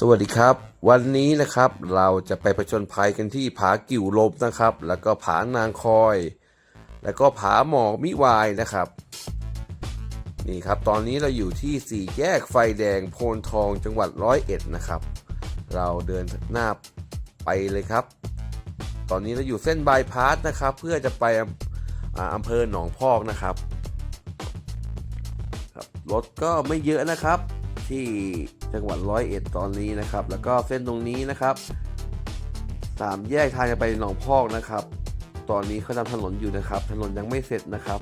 สวัสดีครับ วันนี้นะครับเราจะไปผจญภัยกันที่ผากิ่วลมนะครับ แล้วก็ผานางคอย แล้วก็ผาหมอกมิวายนะครับ นี่ครับตอนนี้เราอยู่ที่สี่แยกไฟแดงโพนทองจังหวัดร้อยเอ็ดนะครับ เราเดินหน้าไปเลยครับ ตอนนี้เราอยู่เส้นบายพาสนะครับ เพื่อจะไปอำเภอหนองพอกนะครับรถก็ไม่เยอะนะครับที่ จังหวัดร้อยเอ็ดตอนนี้นะครับ แล้วก็เส้นตรงนี้นะครับสามแยกทางจะไปหนองพอกนะครับ ตอนนี้เขาทำถนนอยู่นะครับ ถนนยังไม่เสร็จนะครับ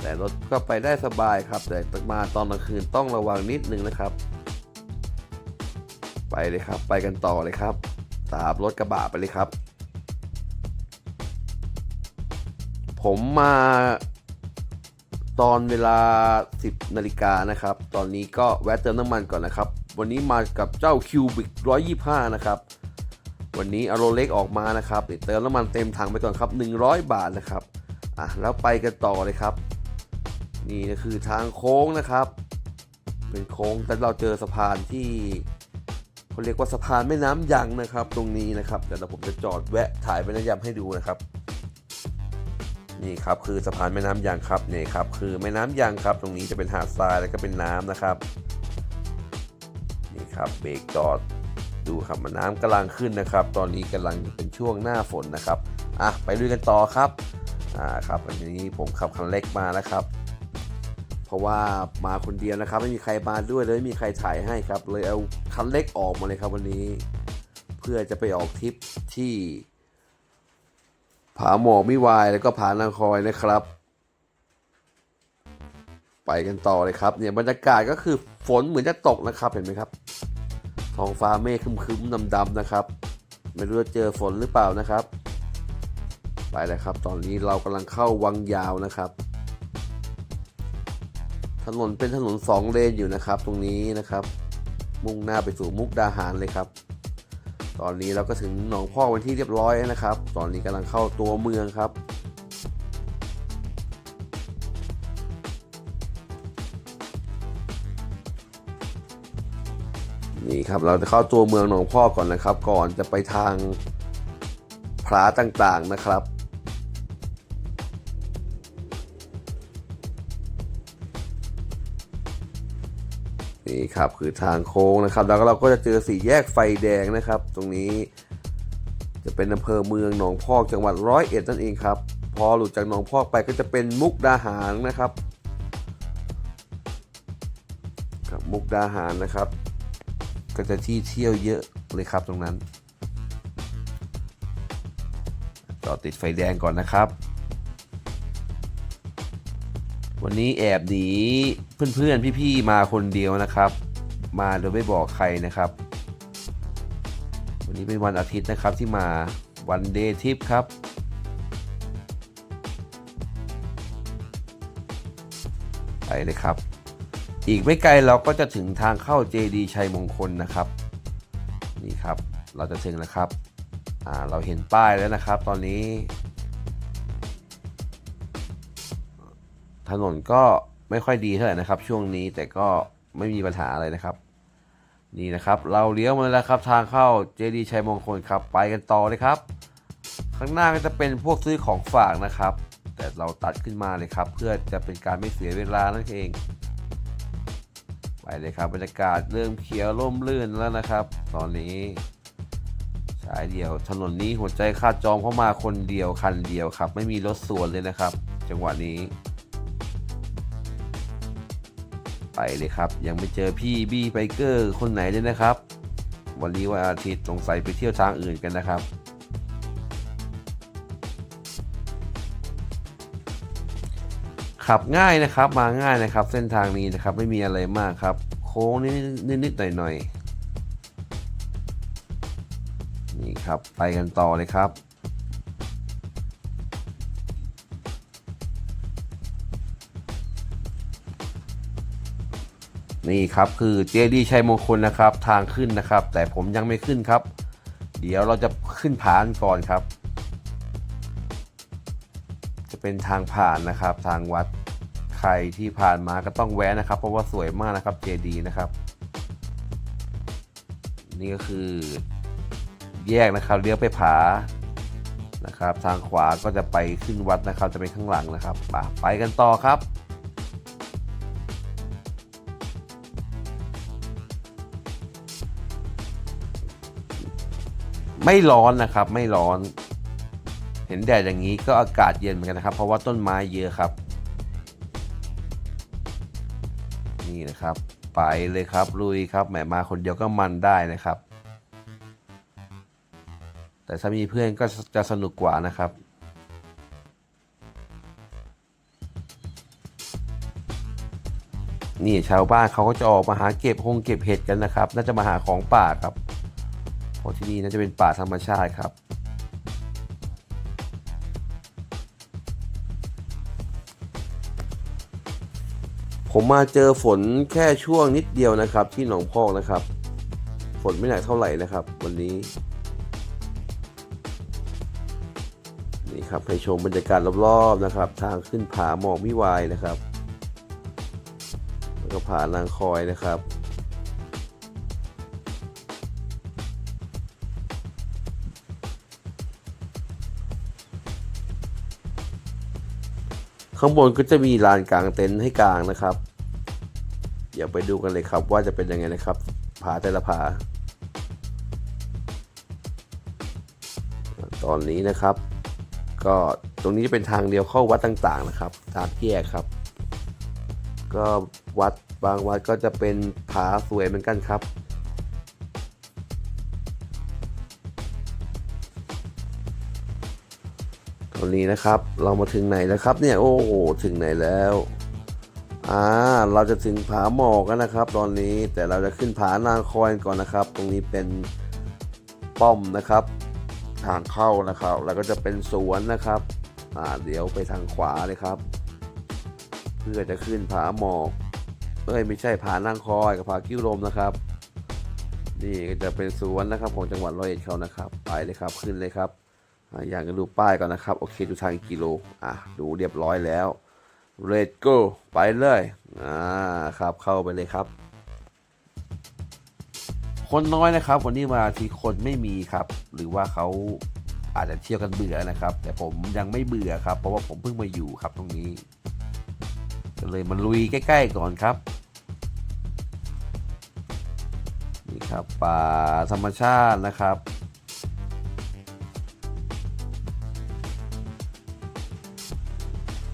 แต่รถก็ไปได้สบายครับ แต่มาตอนกลางคืนต้องระวังนิดนึงนะครับ ไปเลยครับ ไปกันต่อเลยครับ ตามรถกระบะไปเลยครับ ผมมา ตอนเวลา 10 นาฬิกานะครับ ตอนนี้ก็แวะเติมน้ำมันก่อนนะครับ วันนี้มากับเจ้าคิวบิก125 นะครับ วันนี้เอาโรเล็กออกมานะครับเดี๋ยวเติมน้ำมันเต็มถังไปก่อนครับ 100 บาทนะครับ อะ แล้วไปกันต่อเลยครับ นี่ก็คือทางโค้งนะครับ เป็นโค้ง แต่เราเจอสะพานที่เขาเรียกว่าสะพานแม่น้ำยังนะครับ ตรงนี้นะครับ เดี๋ยวผมจะจอดแวะถ่ายเป็นระยำให้ดูนะครับ นี่ครับคือสะพานแม่น้ำยางครับนี่ครับคือแม่น้ำยางครับ ตรงนี้จะเป็นหาดทรายแล้วก็เป็นน้ำนะครับนี่ครับเบรกจอดดูครับมันน้ำกำลังขึ้นนะครับ ตอนนี้กำลังเป็นช่วงหน้าฝนนะครับอะไปลุยกันต่อครับอ่าครับวันนี้ผมขับคันเล็กมานะครับ เพราะว่ามาคนเดียวนะครับ ไม่มีใครมาด้วยเลยไม่มีใครถ่ายให้ครับ เลยเอาคันเล็กออกมาเลยครับวันนี้ เพื่อจะไปออกทริปที่ ผาหมอกมิวายแล้วก็ผานางคอยนะครับ ไปกันต่อเลยครับเนี่ยบรรยากาศก็คือฝนเหมือนจะตกนะครับเห็นไหมครับท้องฟ้าเมฆคึ้มๆดำๆนะครับ ไม่รู้จะเจอฝนหรือเปล่านะครับ ไปเลยครับ ตอนนี้เรากำลังเข้าวังยาวนะครับ ถนนเป็นถนนสองเลนอยู่นะครับ ตรงนี้นะครับ มุ่งหน้าไปสู่มุกดาหารเลยครับ ตอนนี้เราก็ถึงหนองพอกเป็นที่เรียบร้อยนะครับ ตอนนี้กำลังเข้าตัวเมืองครับนี่ครับเราจะเข้าตัวเมืองหนองพอกก่อนนะครับ ก่อนจะไปทางพระต่างๆนะครับ นี่ครับคือทางโค้งนะครับ แล้วเราก็จะเจอสี่แยกไฟแดงนะครับ ตรงนี้ จะเป็นอำเภอเมืองหนองพอกจังหวัดร้อยเอ็ดนั่นเองครับ พอหลุดจากหนองพอกไปก็จะเป็นมุกดาหารนะครับครับมุกดาหารนะครับ ก็จะที่เที่ยวเยอะเลยครับตรงนั้นจอดติดไฟแดงก่อนนะครับ วันนี้แอบหนีเพื่อนๆพี่ๆมาคนเดียวนะครับ มาโดยไม่บอกใครนะครับ วันนี้เป็นวันอาทิตย์นะครับที่มาวันเดย์ทิปครับไปเลยครับ อีกไม่ไกลเราก็จะถึงทางเข้าเจดีชัยมงคลนะครับ นี่ครับเราจะถึงแล้วครับ อ่าเราเห็นป้ายแล้วนะครับ ตอนนี้ ถนนก็ไม่ค่อยดีเท่าไหร่นะครับ ช่วงนี้แต่ก็ไม่มีปัญหาอะไรนะครับ นี่นะครับ เราเลี้ยวมาแล้วครับทางเข้าเจดีชัยมงคลครับไปกันต่อเลยครับ ข้างหน้าก็จะเป็นพวกซื้อของฝากนะครับ แต่เราตัดขึ้นมาเลยครับ เพื่อจะเป็นการไม่เสียเวลานั่นเอง ไปเลยครับบรรยากาศเริ่มเขียวร่มรื่นแล้วนะครับ ตอนนี้สายเดียวถนนนี้หัวใจคาดจองเข้ามาคนเดียวคันเดียวครับ ไม่มีรถสวนเลยนะครับ จังหวะนี้ ไปเลยครับ ยังไม่เจอพี่บี้ไบเกอร์คนไหนเลยนะครับ วันนี้วันอาทิตย์สงสัยไปเที่ยวทางอื่นกันนะครับขับง่ายนะครับมาง่ายนะครับ เส้นทางนี้นะครับไม่มีอะไรมากครับ โค้งนิดนิดๆหน่อยๆนี่ครับไปกันต่อเลยครับ นี่ครับคือเจดีชัยมงคลนะครับทางขึ้นนะครับ แต่ผมยังไม่ขึ้นครับ เดี๋ยวเราจะขึ้นผานก่อนครับ จะเป็นทางผ่านนะครับ ทางวัดใครที่ผ่านมาก็ต้องแวะนะครับ เพราะว่าสวยมากนะครับเจดีนะครับ นี่ก็คือแยกนะครับเลี้ยวไปผานะครับ ทางขวาก็จะไปขึ้นวัดนะครับ จะเป็นข้างหลังนะครับมาไปกันต่อครับ ไม่ร้อนนะครับไม่ร้อน เห็นแดดอย่างนี้ก็อากาศเย็นเหมือนกันนะครับ เพราะว่าต้นไม้เยอะครับ นี่นะครับ ไปเลยครับลุยครับแหมมาคนเดียวก็มันได้นะครับ แต่ถ้ามีเพื่อนก็จะสนุกกว่านะครับนี่ชาวบ้านเขาก็จะออกมาหาเก็บหงเก็บเห็ดกันนะครับ น่าจะมาหาของป่าครับ พราะที่นี่น่าจะเป็นป่าธรรมชาติครับ ผมมาเจอฝนแค่ช่วงนิดเดียวนะครับ ที่หนองพอกนะครับ ฝนไม่หนักเท่าไหร่นะครับ วันนี้ นี่ครับให้ชมบรรยากาศรอบๆนะครับ ทางขึ้นผาหมอกมิวายนะครับ แล้วก็ผานางคอยนะครับ ข้างบนก็จะมีลานกลางเต็นท์ให้กลางนะครับเดี๋ยวไปดูกันเลยครับว่าจะเป็นยังไงนะครับผาแต่ละผาตอนนี้นะครับ ก็ตรงนี้จะเป็นทางเดียวเข้าวัดต่างๆนะครับ ทางแยกครับ ก็วัดบางวัดก็จะเป็นผาสวยเหมือนกันครับ ตอนนี้นะครับ เรามาถึงไหนแล้วครับเนี่ยโอ้โหถึงไหนแล้วอ่าเราจะถึงผาหมอกกันนะครับ ตอนนี้แต่เราจะขึ้นผานางคอยก่อนนะครับ ตรงนี้เป็นป้อมนะครับ ทางเข้านะครับ แล้วก็จะเป็นสวนนะครับอ่าเดี๋ยวไปทางขวาเลยครับ เพื่อจะขึ้นผาหมอกเอ้ยไม่ใช่ผานางคอยกับผากิ้วลมนะครับนี่ก็จะเป็นสวนนะครับของจังหวัดร้อยเอ็ดเขานะครับ ไปเลยครับขึ้นเลยครับ อะอยากจะดูป้ายก่อนนะครับ โอเคดูทางกิโล อะ ดูเรียบร้อยแล้ว Red go ไปเลย อ่า ครับ เข้าไปเลยครับ คนน้อยนะครับ วันนี้มาที่คนไม่มีครับ หรือว่าเขาอาจจะเที่ยวกันเบื่อนะครับ แต่ผมยังไม่เบื่อครับ เพราะว่าผมเพิ่งมาอยู่ครับตรงนี้ ก็เลยมาลุยใกล้ ๆ ก่อนครับ นี่ครับป่าธรรมชาตินะครับ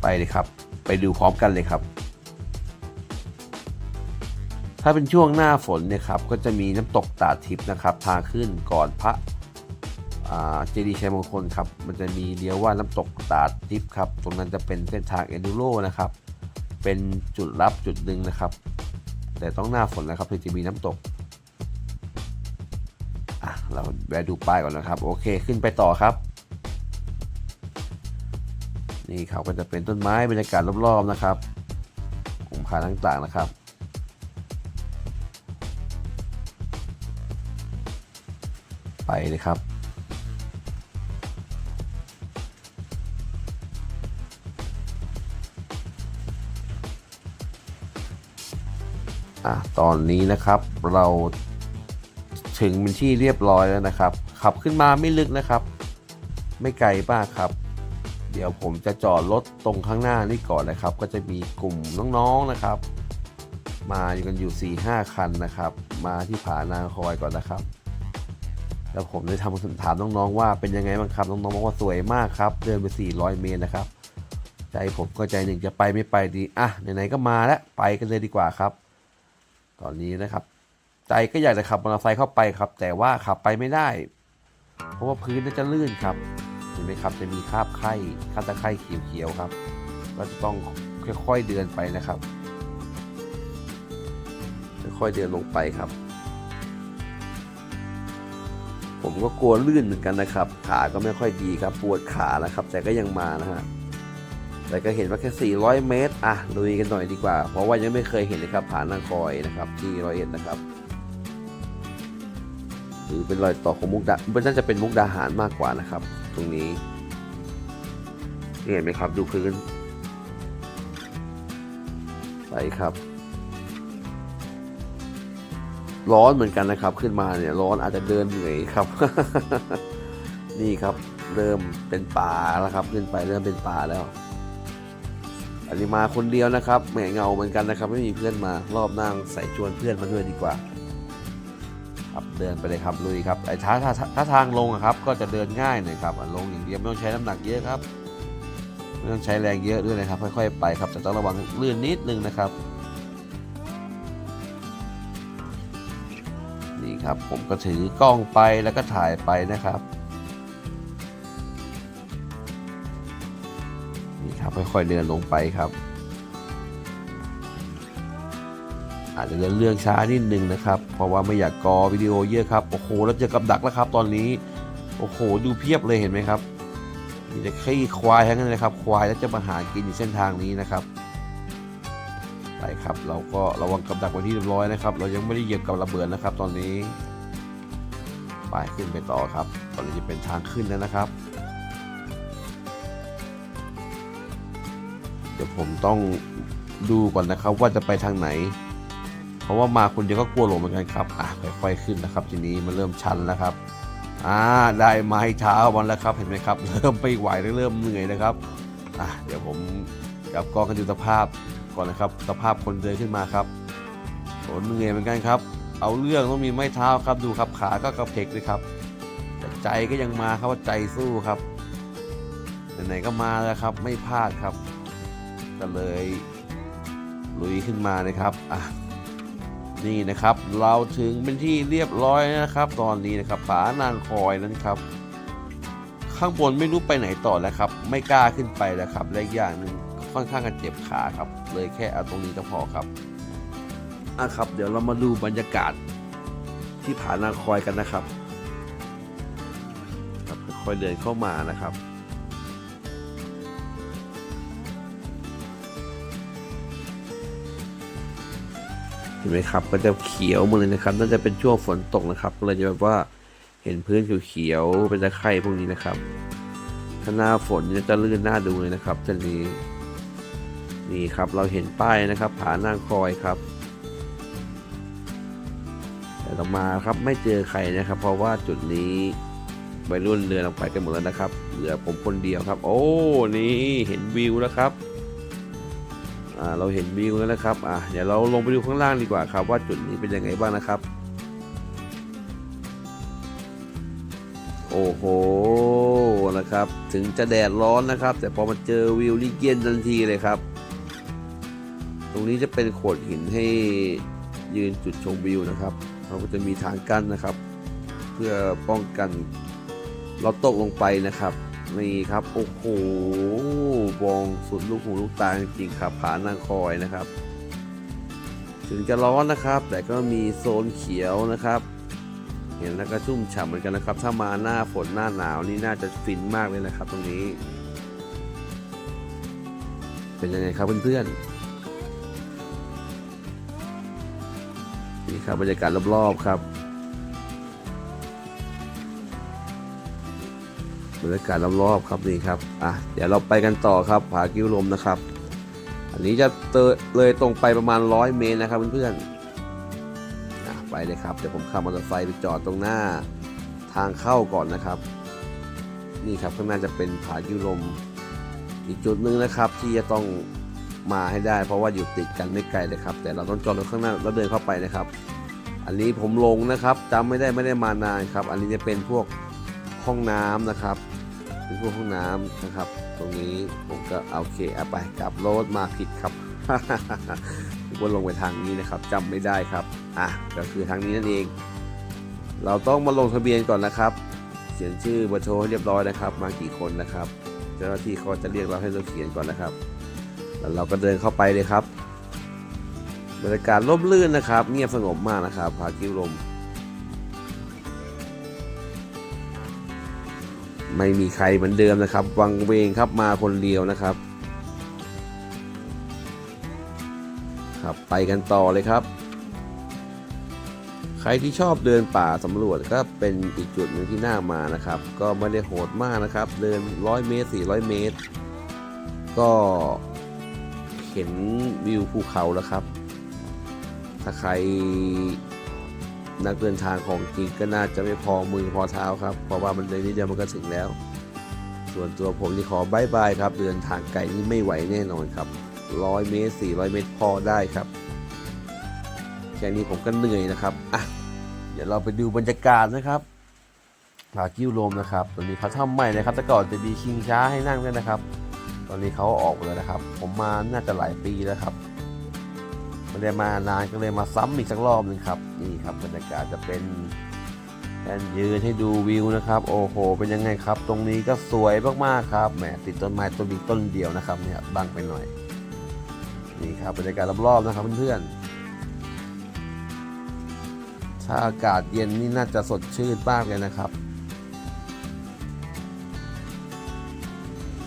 ไปเลยครับ ไปดูพร้อมกันเลยครับ ถ้าเป็นช่วงหน้าฝนเนี่ยครับก็จะมีน้ำตกตาทิพย์นะครับทางขึ้นก่อนพระเจดีย์ชัยมงคลครับ มันจะมีเลี้ยวว่าน้ำตกตาทิพย์ครับ ตรงนั้นจะเป็นเส้นทางเอนูโรนะครับ เป็นจุดลับจุดหนึ่งนะครับ แต่ต้องหน้าฝนนะครับถึงจะมีน้ำตกอะเราแวะดูป้ายก่อนนะครับ โอเคขึ้นไปต่อครับ นี่เขาก็จะเป็นต้นไม้บรรยากาศรอบๆนะครับกลุ่มพาต่างๆนะครับไปเลยครับ อะ ตอนนี้นะครับเราถึงเป็นที่เรียบร้อยแล้วนะครับ ขับขึ้นมาไม่ลึกนะครับ ไม่ไกลมาครับ เดี๋ยวผมจะจอดรถตรงข้างหน้านี่ก่อนนะครับ ก็จะมีกลุ่มน้องๆนะครับ มาอยู่กันอยู่4 5คันนะครับ มาที่ผานางคอยก่อนนะครับ แล้วผมได้ทำถามน้องๆว่าเป็นยังไงบ้างครับน้องๆบอกว่าสวยมากครับ เดินไป 400 เมตรนะครับ ใจผมก็ใจหนึ่งจะไปไม่ไปดีอะไหนๆก็มาแล้วไปกันเลยดีกว่าครับ ตอนนี้นะครับ ใจก็อยากจะขับมอเตอร์ไซค์เข้าไปครับ แต่ว่าขับไปไม่ได้ เพราะว่าพื้นน่าจะลื่นครับ ห็นไหมครับจะมีคราบไข้คราบตะไคร่เขียวๆครับ ก็จะต้องค่อยๆเดินไปนะครับ ค่อยๆเดินลงไปครับ ผมก็กลัวลื่นเหมือนกันนะครับ ขาก็ไม่ค่อยดีครับ ปวดขานะครับ แต่ก็ยังมานะฮะแต่ก็เห็นว่าแค่ 400 เมตร อะ ลุยกันหน่อยดีกว่า เพราะว่ายังไม่เคยเห็นเลยครับผานางคอยนะครับ ที่ร้อยเอ็ดนะครับ หรือเป็นรอยต่อของมุกดามันน่าจะเป็นมุกดาหารมากกว่านะครับ ตรงนี้เห็นไหมครับดูพื้น ไปครับ ร้อนเหมือนกันนะครับ ขึ้นมาเนี่ย ร้อนอาจจะเดินเหนื่อยครับ นี่ครับ เริ่มเป็นป่าแล้วครับ ขึ้นไปเริ่มเป็นป่าแล้ว อันนี้มาคนเดียวนะครับแหมเงาเหมือนกันนะครับ ไม่มีเพื่อนมารอบนั่งใส่ชวนเพื่อนมาด้วยดีกว่า ครับเดินไปเลยครับลุยครับไอ้ท้าถ้าถ้าทางลงอะครับ ก็จะเดินง่ายหน่อยครับลงอย่างเดียวไม่ต้องใช้น้ำหนักเยอะครับไม่ต้องใช้แรงเยอะด้วยนะครับ ค่อยๆไปครับแต่ต้องระวังลื่นนิดนึงนะครับ นี่ครับผมก็ถือกล้องไปแล้วก็ถ่ายไปนะครับนี่ครับค่อยๆเดินลงไปครับอาจจะเดินเรื่องช้านิดนึงนะครับ เพราะว่าไม่อยากกอวิดีโอเยอะครับโอ้โหแล้วเจอกับดักแล้วครับ ตอนนี้โอ้โหดูเพียบเลยเห็นไหมครับมีแต่ขี้ควายทั้งนั้นเลยครับ ควายแล้วจะมาหากินอยู่เส้นทางนี้นะครับไปครับ เราก็ระวังกับดักไว้ที่เรียบร้อยนะครับ เรายังไม่ได้เหยียบกับระเบิดนะครับ ตอนนี้ไปขึ้นไปต่อครับ ตอนนี้จะเป็นทางขึ้นแล้วนะครับ เดี๋ยวผมต้องดูก่อนนะครับว่าจะไปทางไหน ราะว่ามาคนเดียวก็กลัวหลงเหมือนกันครับอะค่อยๆขึ้นนะครับ ทีนี้มันเริ่มชันแล้วครับอ่าได้ไม้เท้าวันแล้วครับเห็นไหมครับ เริ่มไม่ไหวแล้วเริ่มเหนื่อยนะครับอะเดี๋ยวผมกับกองกันดูสภาพก่อนนะครับสภาพคนเดินขึ้นมาครับโอ้เหนื่อยเหมือนกันครับ เอาเรื่องต้องมีไม้เท้าครับดูครับขาก็กระเพกเลยครับแต่ใจก็ยังมาครับว่าใจสู้ครับไหนๆก็มาแล้วครับ ไม่พลาดครับ ก็เลยลุยขึ้นมานะครับอะ นี่นะครับ เราถึงเป็นที่เรียบร้อยนะครับ ตอนนี้นะครับผานางคอยนั้นครับ ข้างบนไม่รู้ไปไหนต่อแล้วครับ ไม่กล้าขึ้นไปแล้วครับและอีกอย่างหนึ่งค่อนข้างจะเจ็บขาครับ เลยแค่เอาตรงนี้ก็พอครับอะครับ เดี๋ยวเรามาดูบรรยากาศที่ผานางคอยกันนะครับครับค่อยเดินเข้ามานะครับ เห็นไหมครับก็จะเขียวหมดเลยนะครับ น่าจะเป็นช่วงฝนตกนะครับก็เลยจะแบบว่าเห็นพื้นเขียวๆเป็นตะไคร่พวกนี้นะครับ ถ้าหน้าฝนจะลื่นหน้าดูเลยนะครับเช่นนี้นี่ครับเราเห็นป้ายนะครับผานางคอยครับ แต่ต่อมาครับไม่เจอใครนะครับ เพราะว่าจุดนี้วัยรุ่นเรือลงไปกันหมดแล้วนะครับ เหลือผมคนเดียวครับ โอ้นี่เห็นวิวแล้วครับ เราเห็นวิวแล้วนะครับอ่าเดี๋ยวเราลงไปดูข้างล่างดีกว่าครับ ว่าจุดนี้เป็นยังไงบ้างนะครับ โอ้โหนะครับ ถึงจะแดดร้อนนะครับ แต่พอมาเจอวิวนี่เย็นทันทีเลยครับ ตรงนี้จะเป็นโขดหินให้ยืนจุดชมวิวนะครับเราก็จะมีทางกั้นนะครับ เพื่อป้องกันเราตกลงไปนะครับ นี่ครับโอ้โหวองสุดลูกหูลูกตาจริงๆครับผานางคอยนะครับ ถึงจะร้อนนะครับ แต่ก็มีโซนเขียวนะครับ เห็นแล้วก็ชุ่มฉ่ำเหมือนกันนะครับ ถ้ามาหน้าฝนหน้าหนาวนี่น่าจะฟินมากเลยนะครับ ตรงนี้ เป็นยังไงครับเพื่อนๆนี่ครับบรรยากาศรอบๆครับ บรรยากาศรอบๆครับนี่ครับอะเดี๋ยวเราไปกันต่อครับผากิ้วลมนะครับ อันนี้จะเตยเลยตรงไปประมาณ 100 เมตรนะครับเพื่อนๆอะไปเลยครับเดี๋ยวผมขับมอเตอร์ไซค์ไปจอดตรงหน้าทางเข้าก่อนนะครับ นี่ครับข้างหน้าจะเป็นผากิ้วลม อีกจุดหนึ่งนะครับที่จะต้องมาให้ได้ เพราะว่าอยู่ติดกันไม่ไกลเลยครับ แต่เราต้องจอดรถข้างหน้าแล้วเดินเข้าไปนะครับ อันนี้ผมลงนะครับจำไม่ได้ไม่ได้มานานครับ อันนี้จะเป็นพวกห้องน้ำนะครับ เป็นพวกห้องน้ำนะครับ ตรงนี้ผมก็โอเคเอาไปกลับรถมาผิดครับว่าลงไปทางนี้นะครับจำไม่ได้ครับอะก็คือทางนี้นั่นเอง เราต้องมาลงทะเบียนก่อนนะครับเขียนชื่อเบอร์โทรให้เรียบร้อยนะครับ มากี่คนนะครับ เจ้าหน้าที่เขาจะเรียกเราให้เราเขียนก่อนนะครับ แล้วเราก็เดินเข้าไปเลยครับบรรยากาศร่มรื่นนะครับ เงียบสงบมากนะครับพากิ้วลม ไม่มีใครเหมือนเดิมนะครับ วังเวงครับมาคนเดียวนะครับครับไปกันต่อเลยครับ ใครที่ชอบเดินป่าสำรวจก็เป็นอีกจุดหนึ่งที่น่ามานะครับ ก็ไม่ได้โหดมากนะครับ เดิน100เมตร400 เมตร ก็เห็นวิวภูเขาแล้วครับ ถ้าใคร นักเดินทางของจริงก็น่าจะไม่พอมือพอเท้าครับ เพราะว่ามันเลยนิดเดียวมันก็ถึงแล้ว ส่วนตัวผมนี่ขอบายบายครับ เดินทางไกลนี่ไม่ไหวแน่นอนครับร้อยเมตรสี่ร้อยเมตรพอได้ครับ แค่นี้ผมก็เหนื่อยนะครับอะเดี๋ยวเราไปดูบรรยากาศนะครับผากิ้วลมนะครับตอนนี้เขาทำใหม่นะครับแต่ก่อนจะมีชิงช้าให้นั่งด้วยนะครับ ตอนนี้เขาออกไปแล้วนะครับ ผมมาน่าจะหลายปีแล้วครับ ไม่ได้มานานก็เลยมาซ้ำอีกสักรอบหนึงครับ นี่ครับบรรยากาศจะเป็นแอนยืนให้ดูวิวนะครับ โอ้โห เป็นยังไงครับ ตรงนี้ก็สวยมากๆครับแหมติดต้นไม้ต้นนี้ต้นเดียวนะครับเนี่ยบังไปหน่อย นี่ครับบรรยากาศรอบๆนะครับเพื่อนๆถ้าอากาศเย็นนี่น่าจะสดชื่นมากเลยนะครับ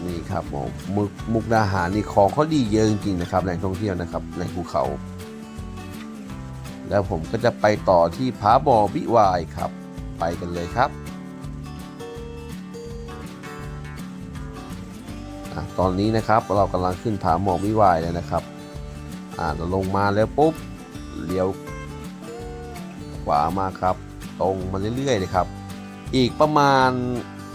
นี่ครับผมมุกมุกดาหารนี่ของเขาดีเยอะจริงๆนะครับแหล่งท่องเที่ยวนะครับแหล่งภูเขา แล้วผมก็จะไปต่อที่ผาบ่อบิวายครับ ไปกันเลยครับอตอนนี้นะครับเรากำลังขึ้นผาหมอกบิวายแล้วนะครับอ่าเราลงมาแล้วปุ๊บเลี้ยวขวามาครับ ตรงมาเรื่อยๆเลยครับ อีกประมาณ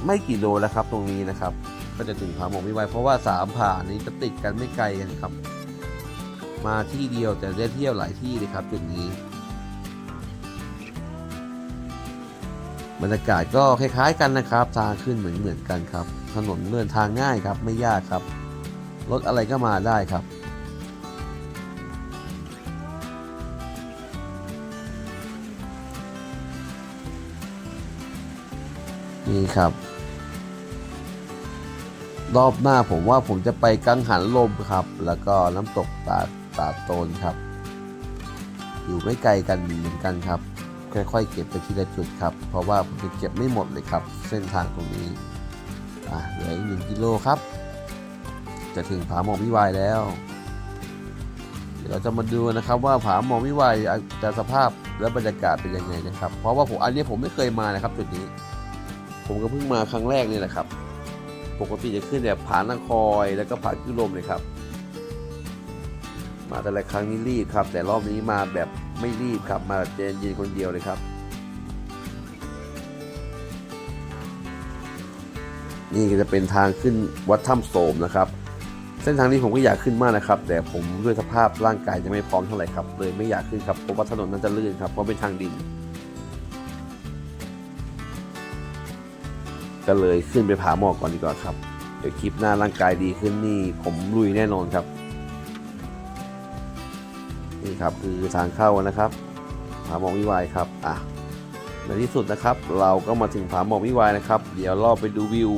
ไม่กี่โลแล้วครับตรงนี้นะครับ ก็จะถึงผาหมอกวิไวเพราะว่าสามผานี้จะติดกันไม่ไกลกันครับ มาที่เดียวแต่ได้เที่ยวหลายที่เลยครับจุดนี้ บรรยากาศก็คล้ายๆกันนะครับ ทางขึ้นเหมือนเหมือนๆกันครับ ถนนเดินทางง่ายครับไม่ยากครับ รถอะไรก็มาได้ครับ นี่ครับ รอบหน้าผมว่าผมจะไปกังหันลมครับ แล้วก็น้ำตกตาตาโตนครับ อยู่ไม่ไกลกันเหมือนกันครับ ค่อยๆ เก็บไปทีละจุดครับ เพราะว่าผมจะเก็บไม่หมดเลยครับ เส้นทางตรงนี้อะเหลืออีกหนึ่งกิโลครับ จะถึงผาหมอกวิวายแล้ว เดี๋ยวเราจะมาดูนะครับว่าผาหมอกวิวายจะสภาพและบรรยากาศเป็นยังไงนะครับ เพราะว่าผมอันนี้ผมไม่เคยมานะครับจุดนี้ ผมก็เพิ่งมาครั้งแรกนี่แหละครับ ปกติจะขึ้นแต่ผานางคอยแล้วก็ผากิ้วลมเลยครับ มาแต่ละครั้งนี้รีบครับ แต่รอบนี้มาแบบ ไม่รีบครับ มาเจนย็นคนเดียวเลยครับ นี่ก็จะเป็นทางขึ้นวัดถ้ำโสมนะครับ เส้นทางนี้ผมก็อยากขึ้นมากนะครับ แต่ผมด้วยสภาพร่างกายจะไม่พร้อมเท่าไหร่ครับ เลยไม่อยากขึ้นครับเพราะว่าถนนนั้นจะลื่นครับเพราะเป็นทางดินก็เลยขึ้นไปผาหมอกก่อนดีกว่าครับ เดี๋ยวคลิปหน้าร่างกายดีขึ้นนี่ผมลุยแน่นอนครับ นี่ครับคือทางเข้านะครับผาหมอกวิวายครับอะในที่สุดนะครับ เราก็มาถึงผาหมอกวิวายนะครับ เดี๋ยวเราไปดูวิว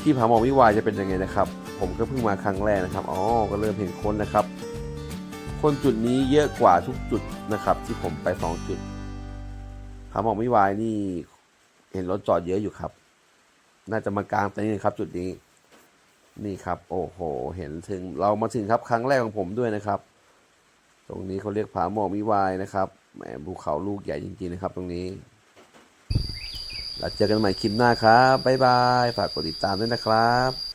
ที่ผาหมอกวิวายจะเป็นยังไงนะครับ ผมก็เพิ่งมาครั้งแรกนะครับอ๋อก็เริ่มเห็นคนนะครับ คนจุดนี้เยอะกว่าทุกจุดนะครับ ที่ผมไปสองจุดผาหมอกวิวายนี่เห็นรถจอดเยอะอยู่ครับ น่าจะมากลางเต็นท์ครับ จุดนี้ นี่ครับ โอ้โห เห็นถึงเรามาถึงครับครั้งแรกของผมด้วยนะครับ ตรงนี้เขาเรียกผาหมอกมิวายนะครับแหมภูเขาลูกใหญ่จริงๆนะครับ ตรงนี้แล้วเจอกันใหม่คลิปหน้าครับบ๊ายบาย ฝากกดติดตามด้วยนะครับ